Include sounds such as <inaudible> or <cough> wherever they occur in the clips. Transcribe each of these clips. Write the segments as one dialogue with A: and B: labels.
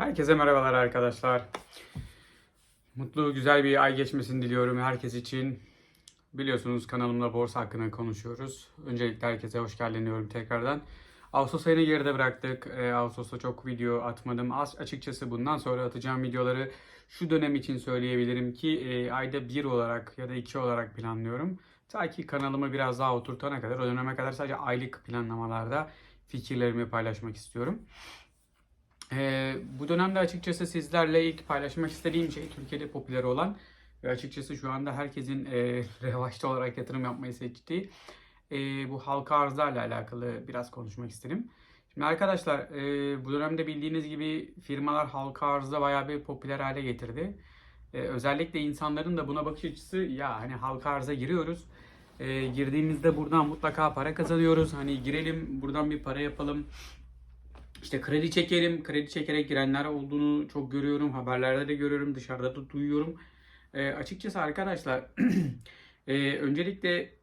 A: Herkese merhabalar arkadaşlar. Mutlu, güzel bir ay geçmesini diliyorum herkes için. Biliyorsunuz kanalımda borsa hakkında konuşuyoruz. Öncelikle herkese hoş geldin diyorum tekrardan. Ağustos ayını geride bıraktık. Ee, Ağustos'ta çok video atmadım. Az açıkçası bundan sonra atacağım videoları şu dönem için söyleyebilirim ki e, ayda bir olarak ya da iki olarak planlıyorum. Ta ki kanalımı biraz daha oturtana kadar, o döneme kadar sadece aylık planlamalarda fikirlerimi paylaşmak istiyorum. Ee, bu dönemde açıkçası sizlerle ilk paylaşmak istediğim şey Türkiye'de popüler olan ve açıkçası şu anda herkesin e, <laughs> revaçta olarak yatırım yapmayı seçtiği e, bu halka arzlarla alakalı biraz konuşmak istedim. Şimdi arkadaşlar e, bu dönemde bildiğiniz gibi firmalar halka arzda bayağı bir popüler hale getirdi. E, özellikle insanların da buna bakış açısı ya hani halka arza giriyoruz. E, girdiğimizde buradan mutlaka para kazanıyoruz. Hani girelim buradan bir para yapalım. İşte kredi çekelim, kredi çekerek girenler olduğunu çok görüyorum. Haberlerde de görüyorum, dışarıda da duyuyorum. E, açıkçası arkadaşlar, <clears throat> e, öncelikle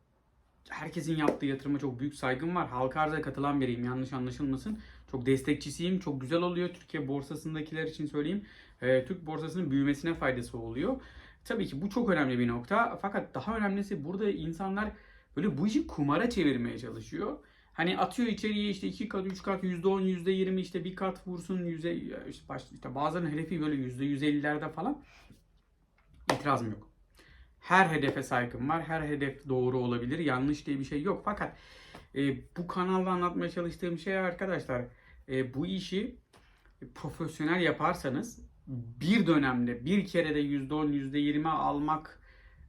A: herkesin yaptığı yatırıma çok büyük saygım var. Halka arza katılan biriyim, yanlış anlaşılmasın. Çok destekçisiyim, çok güzel oluyor. Türkiye borsasındakiler için söyleyeyim. E, Türk borsasının büyümesine faydası oluyor. Tabii ki bu çok önemli bir nokta. Fakat daha önemlisi burada insanlar böyle bu işi kumara çevirmeye çalışıyor. Hani atıyor içeriye işte 2 kat, 3 kat, %10, %20 işte bir kat vursun yüzde işte, baş, işte bazılarının hedefi böyle %150'lerde falan. İtirazım yok. Her hedefe saygım var. Her hedef doğru olabilir. Yanlış diye bir şey yok. Fakat e, bu kanalda anlatmaya çalıştığım şey arkadaşlar e, bu işi profesyonel yaparsanız bir dönemde bir kere de %10, %20 almak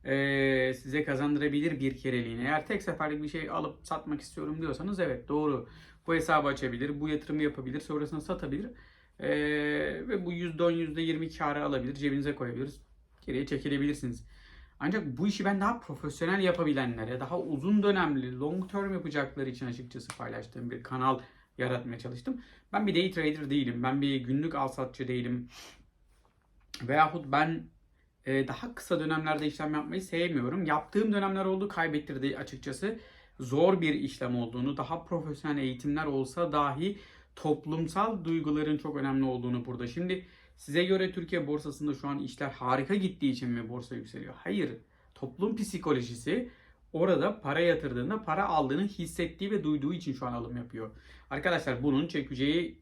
A: e, size kazandırabilir bir kereliğine. Eğer tek seferlik bir şey alıp satmak istiyorum diyorsanız evet doğru. Bu hesabı açabilir, bu yatırımı yapabilir, sonrasında satabilir. E, ve bu %10, %20 karı alabilir, cebinize koyabiliriz. Geriye çekilebilirsiniz. Ancak bu işi ben daha profesyonel yapabilenlere, daha uzun dönemli, long term yapacakları için açıkçası paylaştığım bir kanal yaratmaya çalıştım. Ben bir day trader değilim. Ben bir günlük al satçı değilim. Veyahut ben daha kısa dönemlerde işlem yapmayı sevmiyorum. Yaptığım dönemler oldu kaybettirdi açıkçası. Zor bir işlem olduğunu, daha profesyonel eğitimler olsa dahi toplumsal duyguların çok önemli olduğunu burada. Şimdi size göre Türkiye borsasında şu an işler harika gittiği için mi borsa yükseliyor? Hayır. Toplum psikolojisi orada para yatırdığında para aldığını hissettiği ve duyduğu için şu an alım yapıyor. Arkadaşlar bunun çekeceği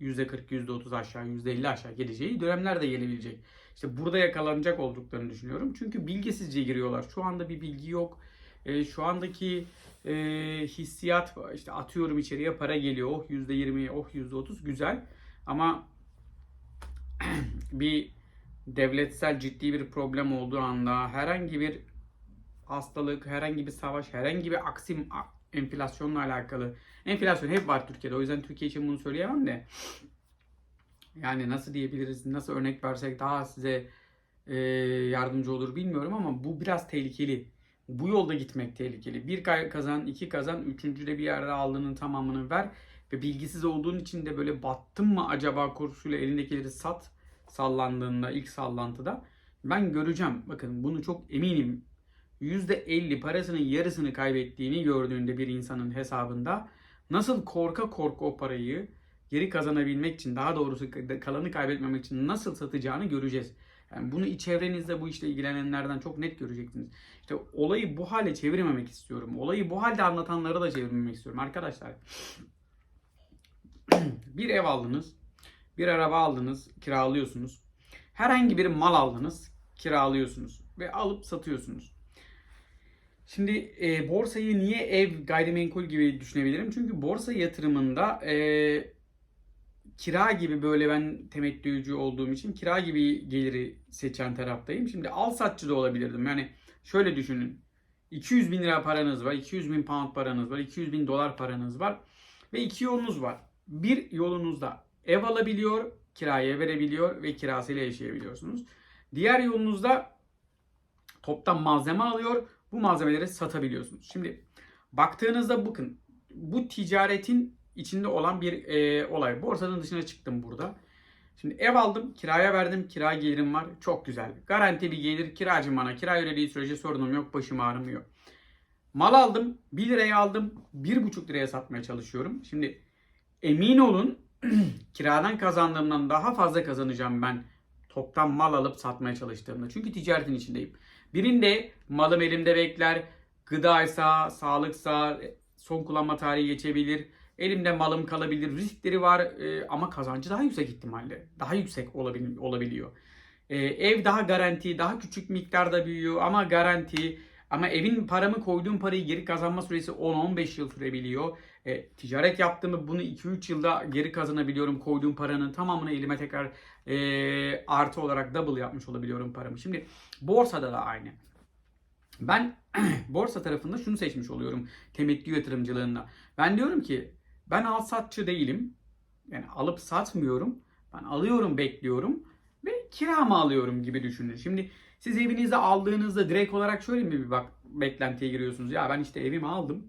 A: %40, %30 aşağı, %50 aşağı geleceği dönemler de gelebilecek. İşte burada yakalanacak olduklarını düşünüyorum. Çünkü bilgisizce giriyorlar. Şu anda bir bilgi yok. E, şu andaki e, hissiyat işte atıyorum içeriye para geliyor. Oh %20, oh %30 güzel. Ama <clears throat> bir devletsel ciddi bir problem olduğu anda herhangi bir hastalık, herhangi bir savaş, herhangi bir aksim enflasyonla alakalı. Enflasyon hep var Türkiye'de. O yüzden Türkiye için bunu söyleyemem de. Yani nasıl diyebiliriz, nasıl örnek versek daha size e, yardımcı olur bilmiyorum ama bu biraz tehlikeli. Bu yolda gitmek tehlikeli. Bir kazan, iki kazan, üçüncüde bir yerde aldığının tamamını ver. Ve bilgisiz olduğun için de böyle battım mı acaba kursuyla elindekileri sat sallandığında ilk sallantıda. Ben göreceğim. Bakın bunu çok eminim. %50 parasının yarısını kaybettiğini gördüğünde bir insanın hesabında nasıl korka korka o parayı geri kazanabilmek için daha doğrusu kalanı kaybetmemek için nasıl satacağını göreceğiz. Yani bunu çevrenizde bu işle ilgilenenlerden çok net göreceksiniz. İşte olayı bu hale çevirmemek istiyorum. Olayı bu halde anlatanları da çevirmemek istiyorum arkadaşlar. <clears throat> bir ev aldınız, bir araba aldınız, kiralıyorsunuz. Herhangi bir mal aldınız, kiralıyorsunuz ve alıp satıyorsunuz. Şimdi e, borsayı niye ev gayrimenkul gibi düşünebilirim? Çünkü borsa yatırımında e, kira gibi böyle ben temettücü olduğum için kira gibi geliri seçen taraftayım. Şimdi al satçı da olabilirdim. Yani şöyle düşünün. 200 bin lira paranız var, 200 bin pound paranız var, 200 bin dolar paranız var ve iki yolunuz var. Bir yolunuzda ev alabiliyor, kiraya verebiliyor ve kirasıyla yaşayabiliyorsunuz. Diğer yolunuzda toptan malzeme alıyor, bu malzemeleri satabiliyorsunuz. Şimdi baktığınızda bakın bu ticaretin içinde olan bir e, olay. Borsanın dışına çıktım burada. Şimdi ev aldım, kiraya verdim, kira gelirim var. Çok güzel. Garanti bir gelir, kiracım bana. Kira ödediği sürece sorunum yok, başım ağrımıyor. Mal aldım, 1 liraya aldım, 1,5 liraya satmaya çalışıyorum. Şimdi emin olun <clears throat> kiradan kazandığımdan daha fazla kazanacağım ben toptan mal alıp satmaya çalıştığımda. Çünkü ticaretin içindeyim. Birinde malım elimde bekler. Gıdaysa, sağlıksa son kullanma tarihi geçebilir. Elimde malım kalabilir. Riskleri var e, ama kazancı daha yüksek ihtimalle. Daha yüksek olabil- olabiliyor. E, ev daha garanti, daha küçük miktarda büyüyor ama garanti. Ama evin paramı koyduğum parayı geri kazanma süresi 10-15 yıl sürebiliyor. E, ticaret yaptığımı bunu 2-3 yılda geri kazanabiliyorum. Koyduğum paranın tamamını elime tekrar e, artı olarak double yapmış olabiliyorum paramı. Şimdi borsada da aynı. Ben <clears throat> borsa tarafında şunu seçmiş oluyorum temettü yatırımcılığında. Ben diyorum ki ben al satçı değilim. Yani alıp satmıyorum. Ben alıyorum bekliyorum ve kiramı alıyorum gibi düşünün. Şimdi siz evinizde aldığınızda direkt olarak şöyle mi bir bak beklentiye giriyorsunuz. Ya ben işte evimi aldım.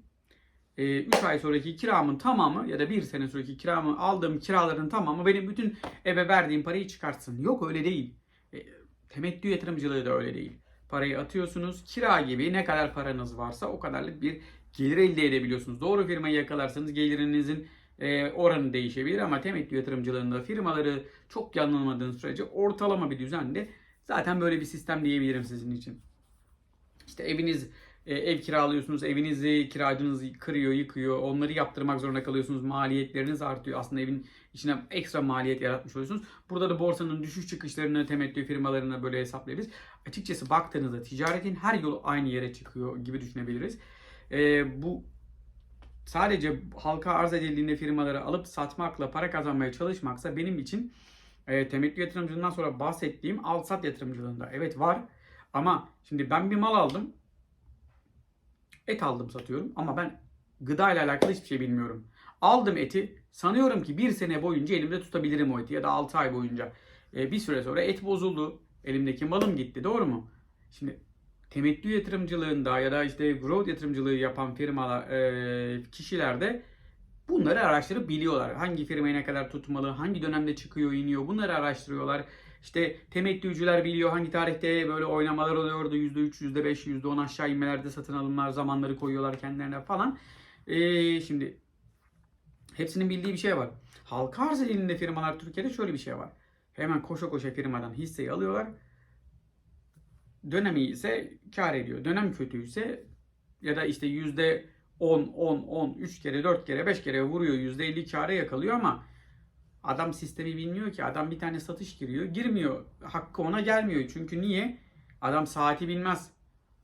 A: 3 ay sonraki kiramın tamamı ya da 1 sene sonraki kiramı aldığım kiraların tamamı benim bütün eve verdiğim parayı çıkartsın. Yok öyle değil. E, temettü yatırımcılığı da öyle değil. Parayı atıyorsunuz kira gibi ne kadar paranız varsa o kadarlık bir gelir elde edebiliyorsunuz. Doğru firmayı yakalarsanız gelirinizin e, oranı değişebilir ama temettü yatırımcılığında firmaları çok yanılmadığınız sürece ortalama bir düzende zaten böyle bir sistem diyebilirim sizin için. İşte eviniz e, ev kiralıyorsunuz, evinizi kiracınız kırıyor, yıkıyor. Onları yaptırmak zorunda kalıyorsunuz. Maliyetleriniz artıyor. Aslında evin içine ekstra maliyet yaratmış oluyorsunuz. Burada da borsanın düşüş çıkışlarını temettü firmalarına böyle hesaplayabiliriz. Açıkçası baktığınızda ticaretin her yolu aynı yere çıkıyor gibi düşünebiliriz. E, bu sadece halka arz edildiğinde firmaları alıp satmakla para kazanmaya çalışmaksa benim için e, temettü yatırımcılığından sonra bahsettiğim al sat yatırımcılığında. Evet var ama şimdi ben bir mal aldım et aldım satıyorum ama ben gıda ile alakalı hiçbir şey bilmiyorum. Aldım eti sanıyorum ki bir sene boyunca elimde tutabilirim o eti ya da 6 ay boyunca. E, bir süre sonra et bozuldu. Elimdeki malım gitti doğru mu? Şimdi temettü yatırımcılığında ya da işte growth yatırımcılığı yapan firmalar, e, kişiler de bunları araştırıp biliyorlar. Hangi firmayı ne kadar tutmalı, hangi dönemde çıkıyor, iniyor bunları araştırıyorlar. İşte temettücüler biliyor hangi tarihte böyle oynamalar oluyordu. %3, %5, %10 aşağı inmelerde satın alımlar zamanları koyuyorlar kendilerine falan. Ee, şimdi hepsinin bildiği bir şey var. Halka arz elinde firmalar Türkiye'de şöyle bir şey var. Hemen koşa koşa firmadan hisseyi alıyorlar. Dönemi ise kar ediyor. Dönem kötüyse ya da işte yüzde 10, 10, 10, 3 kere, 4 kere, 5 kere vuruyor. %50 kâra yakalıyor ama Adam sistemi bilmiyor ki. Adam bir tane satış giriyor. Girmiyor. Hakkı ona gelmiyor. Çünkü niye? Adam saati bilmez.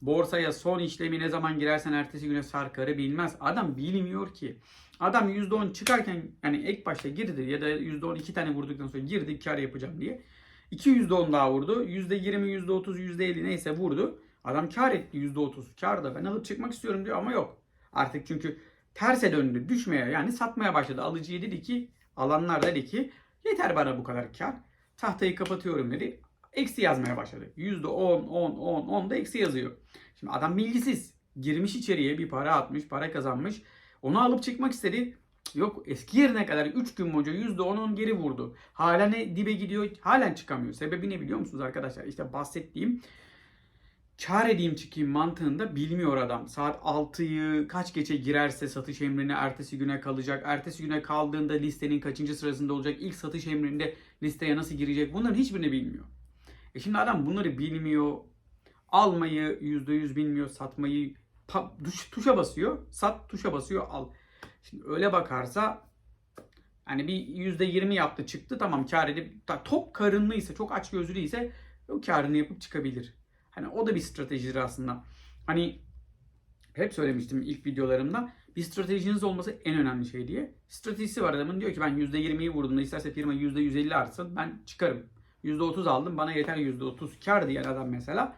A: Borsaya son işlemi ne zaman girersen ertesi güne sarkarı bilmez. Adam bilmiyor ki. Adam %10 çıkarken yani ilk başta girdi ya da %10 iki tane vurduktan sonra girdi kar yapacağım diye. 2 %10 daha vurdu. %20, %30, %50 neyse vurdu. Adam kar etti %30. Kar da ben alıp çıkmak istiyorum diyor ama yok. Artık çünkü terse döndü. Düşmeye yani satmaya başladı. Alıcıya dedi ki Alanlar dedi ki yeter bana bu kadar kar. Tahtayı kapatıyorum dedi. Eksi yazmaya başladı. %10, 10, 10, 10 da eksi yazıyor. Şimdi adam bilgisiz. Girmiş içeriye bir para atmış, para kazanmış. Onu alıp çıkmak istedi. Yok eski yerine kadar 3 gün boyunca %10'un geri vurdu. Hala ne dibe gidiyor, halen çıkamıyor. Sebebi ne biliyor musunuz arkadaşlar? İşte bahsettiğim kar edeyim çıkayım mantığında bilmiyor adam. Saat 6'yı kaç geçe girerse satış emrine ertesi güne kalacak. Ertesi güne kaldığında listenin kaçıncı sırasında olacak. İlk satış emrinde listeye nasıl girecek. Bunların hiçbirini bilmiyor. E şimdi adam bunları bilmiyor. Almayı %100 bilmiyor. Satmayı tuş, tuşa basıyor. Sat tuşa basıyor al. Şimdi öyle bakarsa hani bir %20 yaptı çıktı tamam kar edip top karınlıysa çok aç gözlüyse o karını yapıp çıkabilir. Hani o da bir stratejidir aslında. Hani hep söylemiştim ilk videolarımda. Bir stratejiniz olması en önemli şey diye. Stratejisi var adamın diyor ki ben %20'yi vurdum da isterse firma %150 artsın ben çıkarım. %30 aldım bana yeter %30 kar diyen adam mesela.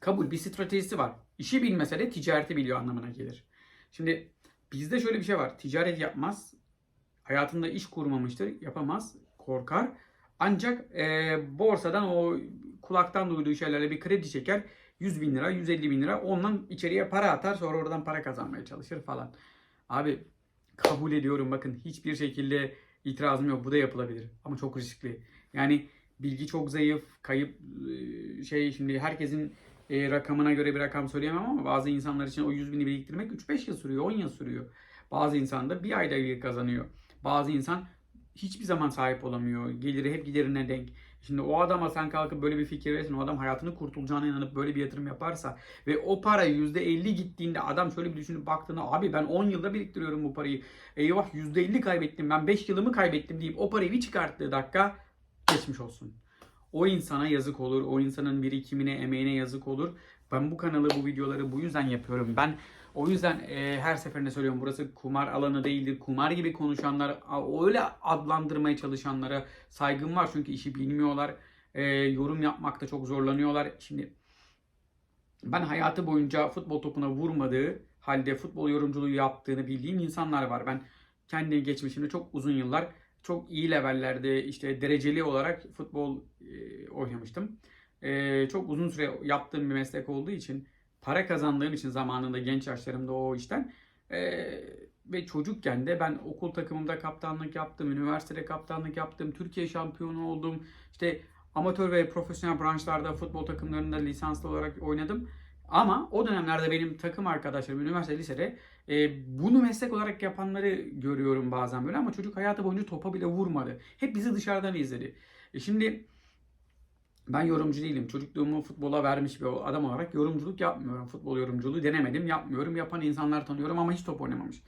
A: Kabul bir stratejisi var. İşi bilmese de ticareti biliyor anlamına gelir. Şimdi bizde şöyle bir şey var. Ticaret yapmaz. Hayatında iş kurmamıştır. Yapamaz. Korkar. Ancak e, borsadan o kulaktan duyduğu şeylerle bir kredi çeker. 100 bin lira, 150 bin lira. Ondan içeriye para atar sonra oradan para kazanmaya çalışır falan. Abi kabul ediyorum bakın hiçbir şekilde itirazım yok. Bu da yapılabilir ama çok riskli. Yani bilgi çok zayıf, kayıp şey şimdi herkesin e, rakamına göre bir rakam söyleyemem ama bazı insanlar için o 100 bini biriktirmek 3-5 yıl sürüyor, 10 yıl sürüyor. Bazı insan da bir ayda bir kazanıyor. bazı insan hiçbir zaman sahip olamıyor. Geliri hep giderine denk. Şimdi o adama sen kalkıp böyle bir fikir verirsin. O adam hayatını kurtulacağına inanıp böyle bir yatırım yaparsa ve o para %50 gittiğinde adam şöyle bir düşünüp baktığında abi ben 10 yılda biriktiriyorum bu parayı. Eyvah %50 kaybettim ben 5 yılımı kaybettim deyip o parayı bir çıkarttığı dakika geçmiş olsun. O insana yazık olur. O insanın birikimine, emeğine yazık olur. Ben bu kanalı, bu videoları bu yüzden yapıyorum. Ben o yüzden e, her seferinde söylüyorum burası kumar alanı değildir. Kumar gibi konuşanlar, öyle adlandırmaya çalışanlara saygım var. Çünkü işi bilmiyorlar. E, yorum yapmakta çok zorlanıyorlar. Şimdi ben hayatı boyunca futbol topuna vurmadığı halde futbol yorumculuğu yaptığını bildiğim insanlar var. Ben kendi geçmişimde çok uzun yıllar çok iyi levellerde işte dereceli olarak futbol oynamıştım. E, çok uzun süre yaptığım bir meslek olduğu için para kazandığım için zamanında genç yaşlarımda o işten e, ve çocukken de ben okul takımımda kaptanlık yaptım, üniversitede kaptanlık yaptım, Türkiye şampiyonu oldum. İşte amatör ve profesyonel branşlarda futbol takımlarında lisanslı olarak oynadım. Ama o dönemlerde benim takım arkadaşlarım üniversite lisede e, bunu meslek olarak yapanları görüyorum bazen böyle ama çocuk hayatı boyunca topa bile vurmadı. Hep bizi dışarıdan izledi. E şimdi ben yorumcu değilim. Çocukluğumu futbola vermiş bir adam olarak yorumculuk yapmıyorum. Futbol yorumculuğu denemedim, yapmıyorum. Yapan insanlar tanıyorum ama hiç top oynamamış.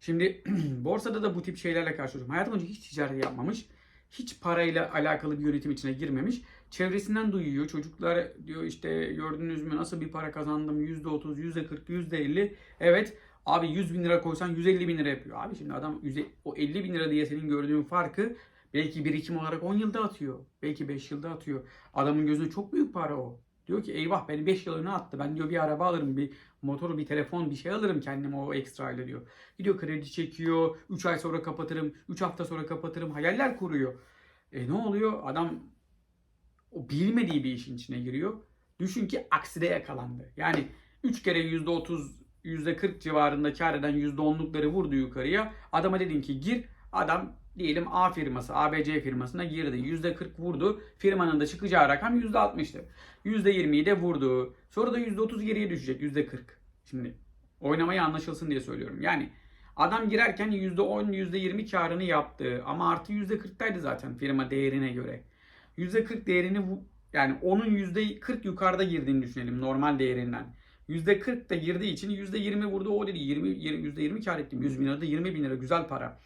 A: Şimdi <clears throat> borsada da bu tip şeylerle karşılaşıyorum. Hayatım boyunca hiç ticaret yapmamış. Hiç parayla alakalı bir yönetim içine girmemiş. Çevresinden duyuyor. Çocuklar diyor işte gördünüz mü nasıl bir para kazandım. %30, %40, %50. Evet abi 100 bin lira koysan 150 bin lira yapıyor. Abi şimdi adam yüze- o 50 bin lira diye senin gördüğün farkı belki birikim olarak 10 yılda atıyor. Belki 5 yılda atıyor. Adamın gözünde çok büyük para o. Diyor ki eyvah beni 5 yıl öne attı. Ben diyor bir araba alırım, bir motoru, bir telefon, bir şey alırım kendime o ekstra ile diyor. Gidiyor kredi çekiyor. 3 ay sonra kapatırım. 3 hafta sonra kapatırım. Hayaller kuruyor. E ne oluyor? Adam o bilmediği bir işin içine giriyor. Düşün ki akside yakalandı. Yani 3 kere %30, %40 civarında kar eden %10'lukları vurdu yukarıya. Adama dedin ki gir. Adam diyelim A firması, ABC firmasına girdi. %40 vurdu. Firmanın da çıkacağı rakam %60'tı. %20'yi de vurdu. Sonra da %30 geriye düşecek. %40. Şimdi oynamayı anlaşılsın diye söylüyorum. Yani adam girerken %10, %20 karını yaptı. Ama artı %40'taydı zaten firma değerine göre. %40 değerini yani onun %40 yukarıda girdiğini düşünelim normal değerinden. %40 da girdiği için %20 vurdu. O dedi 20, 20 %20 kar ettim. 100 bin lira da 20 bin lira güzel para.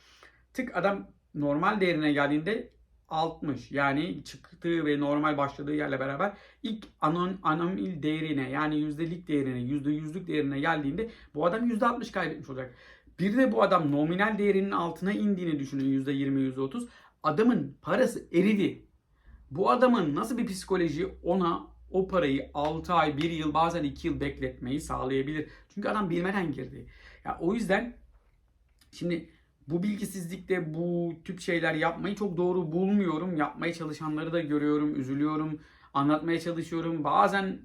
A: Tık adam normal değerine geldiğinde 60 yani çıktığı ve normal başladığı yerle beraber ilk anon, anomil değerine yani yüzdelik değerine yüzde yüzlük değerine geldiğinde bu adam yüzde 60 kaybetmiş olacak. Bir de bu adam nominal değerinin altına indiğini düşünün yüzde 20 yüzde 30 adamın parası eridi. Bu adamın nasıl bir psikoloji ona o parayı 6 ay, 1 yıl bazen 2 yıl bekletmeyi sağlayabilir. Çünkü adam bilmeden girdi. Ya o yüzden şimdi bu bilgisizlikte bu tip şeyler yapmayı çok doğru bulmuyorum. Yapmaya çalışanları da görüyorum, üzülüyorum, anlatmaya çalışıyorum. Bazen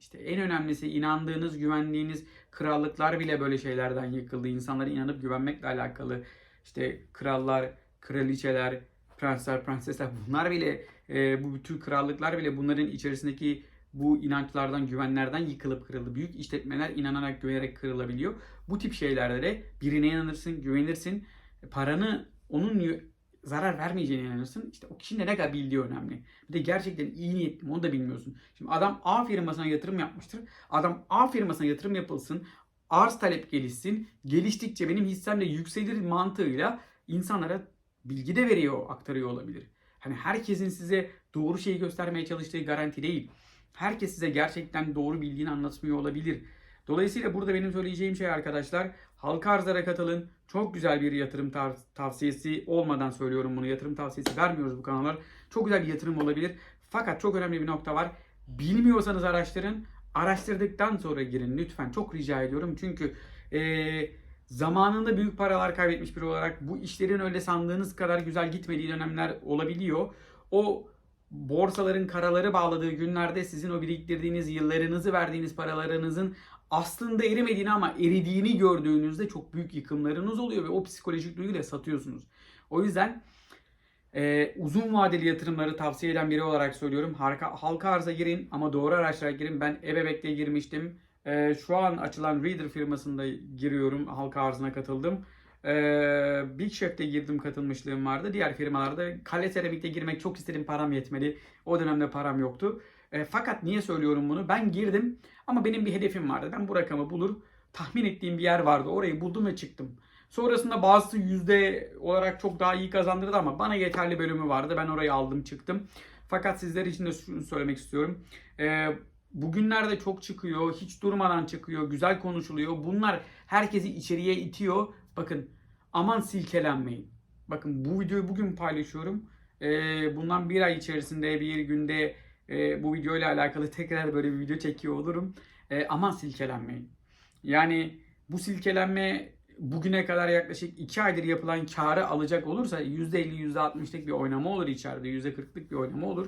A: işte en önemlisi inandığınız, güvendiğiniz krallıklar bile böyle şeylerden yıkıldı. İnsanlara inanıp güvenmekle alakalı işte krallar, kraliçeler, prensler, prensesler bunlar bile e, bu bütün krallıklar bile bunların içerisindeki bu inançlardan, güvenlerden yıkılıp kırıldı. Büyük işletmeler inanarak, güvenerek kırılabiliyor. Bu tip şeylerde de birine inanırsın, güvenirsin. Paranı onun zarar vermeyeceğine inanırsın. İşte o kişinin ne kadar bildiği önemli. Bir de gerçekten iyi niyetli mi onu da bilmiyorsun. Şimdi adam A firmasına yatırım yapmıştır. Adam A firmasına yatırım yapılsın. Arz talep gelişsin. Geliştikçe benim hissem de yükselir mantığıyla insanlara bilgi de veriyor, aktarıyor olabilir. Hani herkesin size doğru şeyi göstermeye çalıştığı garanti değil. Herkes size gerçekten doğru bildiğini anlatmıyor olabilir. Dolayısıyla burada benim söyleyeceğim şey arkadaşlar halka arzlara katılın. Çok güzel bir yatırım tav- tavsiyesi olmadan söylüyorum bunu. Yatırım tavsiyesi vermiyoruz bu kanallar. Çok güzel bir yatırım olabilir. Fakat çok önemli bir nokta var. Bilmiyorsanız araştırın. Araştırdıktan sonra girin lütfen. Çok rica ediyorum. Çünkü eee, zamanında büyük paralar kaybetmiş biri olarak bu işlerin öyle sandığınız kadar güzel gitmediği dönemler olabiliyor. O borsaların karaları bağladığı günlerde sizin o biriktirdiğiniz yıllarınızı verdiğiniz paralarınızın aslında erimediğini ama eridiğini gördüğünüzde çok büyük yıkımlarınız oluyor ve o psikolojik duyguyla satıyorsunuz. O yüzden e, uzun vadeli yatırımları tavsiye eden biri olarak söylüyorum. Halka, halka arza girin ama doğru araçlara girin. Ben Ebebek'te girmiştim. E, şu an açılan Reader firmasında giriyorum. Halka arzına katıldım. Ee, Big Chef'te girdim katılmışlığım vardı. Diğer firmalarda Kale Seramik'te girmek çok istedim param yetmedi. O dönemde param yoktu. E, fakat niye söylüyorum bunu? Ben girdim ama benim bir hedefim vardı. Ben bu rakamı bulur tahmin ettiğim bir yer vardı. Orayı buldum ve çıktım. Sonrasında bazısı yüzde olarak çok daha iyi kazandırdı ama bana yeterli bölümü vardı. Ben orayı aldım çıktım. Fakat sizler için de şunu söylemek istiyorum. Ee, bugünlerde çok çıkıyor, hiç durmadan çıkıyor, güzel konuşuluyor. Bunlar herkesi içeriye itiyor. Bakın aman silkelenmeyin. Bakın bu videoyu bugün paylaşıyorum. Ee, bundan bir ay içerisinde bir günde e, bu video ile alakalı <laughs> tekrar böyle bir video çekiyor olurum. Ee, aman silkelenmeyin. Yani bu silkelenme bugüne kadar yaklaşık 2 aydır yapılan karı alacak olursa %50 %60'lık bir oynama olur içeride. %40'lık bir oynama olur.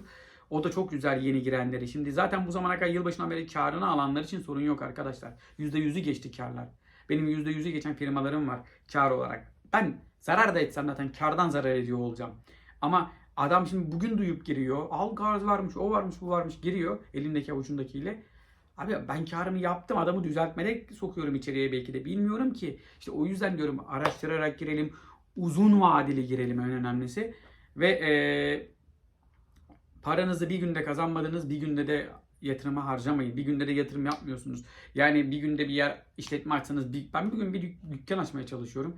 A: O da çok güzel yeni girenleri. Şimdi zaten bu zamana kadar yılbaşından beri karını alanlar için sorun yok arkadaşlar. %100'ü geçti karlar. Benim %100'ü geçen firmalarım var kar olarak. Ben zarar da etsem zaten kardan zarar ediyor olacağım. Ama adam şimdi bugün duyup giriyor. Al gaz varmış, o varmış, bu varmış giriyor elindeki avucundakiyle. Abi ben karımı yaptım adamı düzeltmede sokuyorum içeriye belki de bilmiyorum ki. İşte o yüzden diyorum araştırarak girelim. Uzun vadeli girelim en önemlisi. Ve e, paranızı bir günde kazanmadınız bir günde de yatırıma harcamayın. Bir günde de yatırım yapmıyorsunuz. Yani bir günde bir yer işletme açsanız bir, ben bugün bir dük- dükkan açmaya çalışıyorum.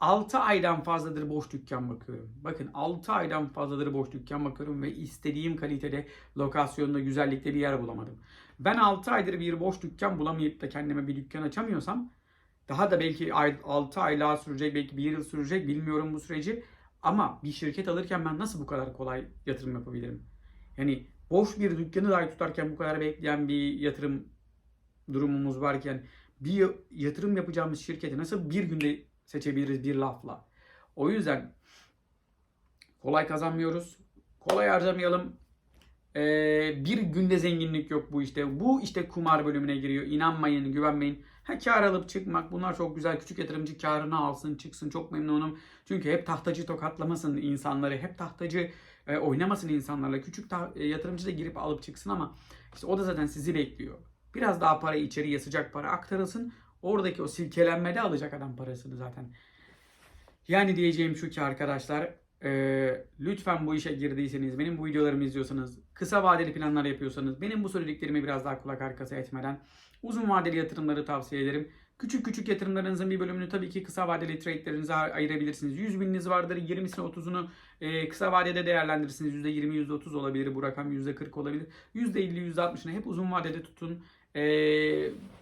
A: 6 aydan fazladır boş dükkan bakıyorum. Bakın 6 aydan fazladır boş dükkan bakıyorum ve istediğim kalitede, lokasyonda, güzellikte bir yer bulamadım. Ben 6 aydır bir boş dükkan bulamayıp da kendime bir dükkan açamıyorsam daha da belki 6 ay daha sürecek, belki 1 yıl sürecek bilmiyorum bu süreci. Ama bir şirket alırken ben nasıl bu kadar kolay yatırım yapabilirim? Yani boş bir dükkanı dahi tutarken bu kadar bekleyen bir yatırım durumumuz varken bir yatırım yapacağımız şirketi nasıl bir günde seçebiliriz bir lafla? O yüzden kolay kazanmıyoruz. Kolay harcamayalım. Ee, bir günde zenginlik yok bu işte. Bu işte kumar bölümüne giriyor. İnanmayın, güvenmeyin. Ha kar alıp çıkmak bunlar çok güzel. Küçük yatırımcı karını alsın, çıksın. Çok memnunum. Çünkü hep tahtacı tokatlamasın insanları. Hep tahtacı e, oynamasın insanlarla. Küçük ta- e, yatırımcı da girip alıp çıksın ama işte o da zaten sizi bekliyor. Biraz daha para içeriye sıcak para aktarılsın. Oradaki o silkelenmede alacak adam parasını zaten. Yani diyeceğim şu ki arkadaşlar e, lütfen bu işe girdiyseniz, benim bu videolarımı izliyorsanız, kısa vadeli planlar yapıyorsanız, benim bu söylediklerimi biraz daha kulak arkası etmeden uzun vadeli yatırımları tavsiye ederim. Küçük küçük yatırımlarınızın bir bölümünü tabii ki kısa vadeli trade'lerinize ayırabilirsiniz. 100 bininiz vardır, 20'sini 30'unu e, kısa vadede değerlendirirsiniz. %20, %30 olabilir bu rakam, %40 olabilir. %50, %60'ını hep uzun vadede tutun. E,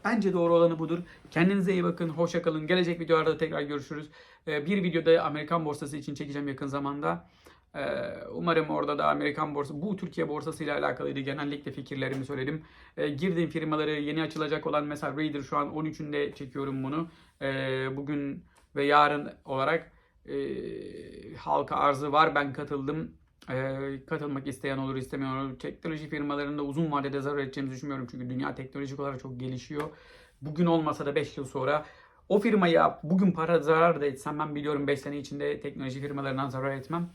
A: bence doğru olanı budur. Kendinize iyi bakın, hoşça kalın. Gelecek videolarda tekrar görüşürüz. E, bir videoda Amerikan borsası için çekeceğim yakın zamanda. E, umarım orada da Amerikan borsası, bu Türkiye borsası ile alakalıydı. Genellikle fikirlerimi söyledim. E, girdiğim firmaları yeni açılacak olan mesela Raider şu an 13'ünde çekiyorum bunu. E, bugün ve yarın olarak halka arzı var. Ben katıldım. Katılmak isteyen olur istemeyen olur. Teknoloji firmalarında uzun vadede zarar edeceğimizi düşünmüyorum. Çünkü dünya teknolojik olarak çok gelişiyor. Bugün olmasa da 5 yıl sonra o firmaya bugün para zarar da etsem ben biliyorum 5 sene içinde teknoloji firmalarından zarar etmem.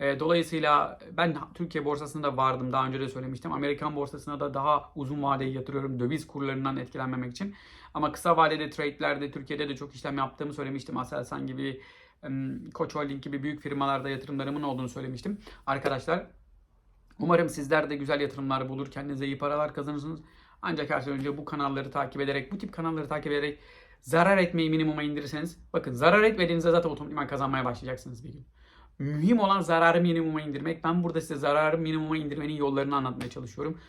A: E, dolayısıyla ben Türkiye borsasında vardım daha önce de söylemiştim. Amerikan borsasına da daha uzun vadeye yatırıyorum döviz kurlarından etkilenmemek için. Ama kısa vadede trade'lerde Türkiye'de de çok işlem yaptığımı söylemiştim. Aselsan gibi, Koç Holding gibi büyük firmalarda yatırımlarımın olduğunu söylemiştim. Arkadaşlar umarım sizler de güzel yatırımlar bulur, kendinize iyi paralar kazanırsınız. Ancak her şeyden önce bu kanalları takip ederek, bu tip kanalları takip ederek zarar etmeyi minimuma indirirseniz bakın zarar etmediğinizde zaten otomatikman kazanmaya başlayacaksınız bir gün. Mühim olan zararı minimuma indirmek. Ben burada size zararı minimuma indirmenin yollarını anlatmaya çalışıyorum.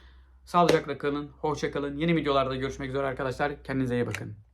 A: Sağlıcakla kalın, hoşça kalın. Yeni videolarda görüşmek üzere arkadaşlar. Kendinize iyi bakın.